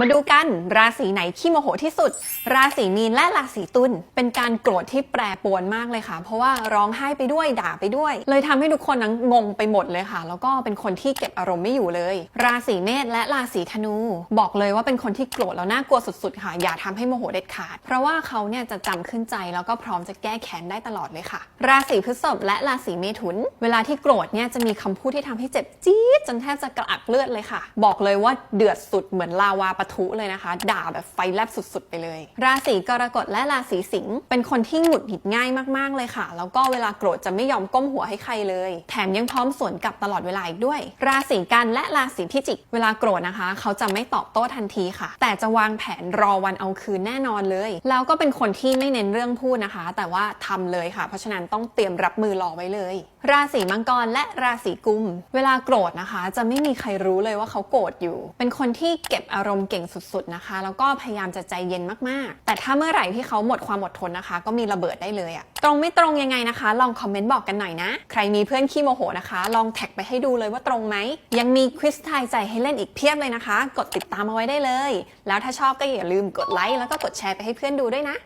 มาดูกันราศีไหนขี้โมโหที่สุด ราศีมีนและราศีตุลเป็นการโกรธที่แปรปรวนมากเลยค่ะ เพราะว่าร้องไห้ไปด้วยด่าไปด้วย เลยทำให้ทุกคนนั้นงงไปหมดเลยค่ะ แล้วก็เป็นคนที่เก็บอารมณ์ไม่อยู่เลย ราศีเมษและราศีธนู บอกเลยว่าเป็นคนที่โกรธแล้วน่ากลัวสุดๆ ค่ะ อย่าทำให้โมโหเด็ดขาด เพราะว่าเขาเนี่ยจะจำขึ้นใจแล้วก็พร้อมจะแก้แค้นได้ตลอดเลยค่ะ ราศีพฤษภและราศีเมถุน เวลาที่โกรธเนี่ยจะมีคำพูดที่ทำให้เจ็บจี๊ดจนแทบจะกระอักเลือดเลยค่ะ บอกเลยว่าเดือดสุดเหมือนลาวาปะทุเลยนะคะ ด่าแบบไฟแลบสุดๆ ไปเลย ราศีกรกฎและราศีสิงห์เป็นคนที่หงุดหงิดง่ายมากๆเลยค่ะ แล้วก็เวลาโกรธจะไม่ยอมก้มหัวให้ใครเลย แถมยังพร้อมสวนกลับตลอดเวลาอีกด้วย ราศีกันและราศีพิจิก เวลาโกรธนะคะ เขาจะไม่ตอบโต้ทันทีค่ะ แต่จะวางแผนรอวันเอาคืนแน่นอนเลย แล้วก็เป็นคนที่ไม่เน้นเรื่องพูดนะคะ แต่ว่าทำเลยค่ะ เพราะฉะนั้นต้องเตรียมรับมือรอไว้เลย ราศีมังกรและราศีกุม เวลาโกรธนะคะ จะไม่มีใครรู้เลยว่าเขาโกรธอยู่ เป็นคนที่เก็บอารมณ์เก่งสุดๆนะคะ แล้วก็พยายามจะใจเย็นมากๆ แต่ถ้าเมื่อไหร่ที่เขาหมดความอดทนนะคะ ก็มีระเบิดได้เลยอะตรงไม่ตรงยังไงนะคะ ลองคอมเมนต์บอกกันหน่อยนะ ใครมีเพื่อนขี้โมโหนะคะ ลองแท็กไปให้ดูเลยว่าตรงไหม ยังมีควิสทายใจให้เล่นอีกเพียบเลยนะคะ กดติดตามเอาไว้ได้เลย แล้วถ้าชอบก็อย่าลืมกดไลค์แล้วก็กดแชร์ไปให้เพื่อนดูด้วยนะ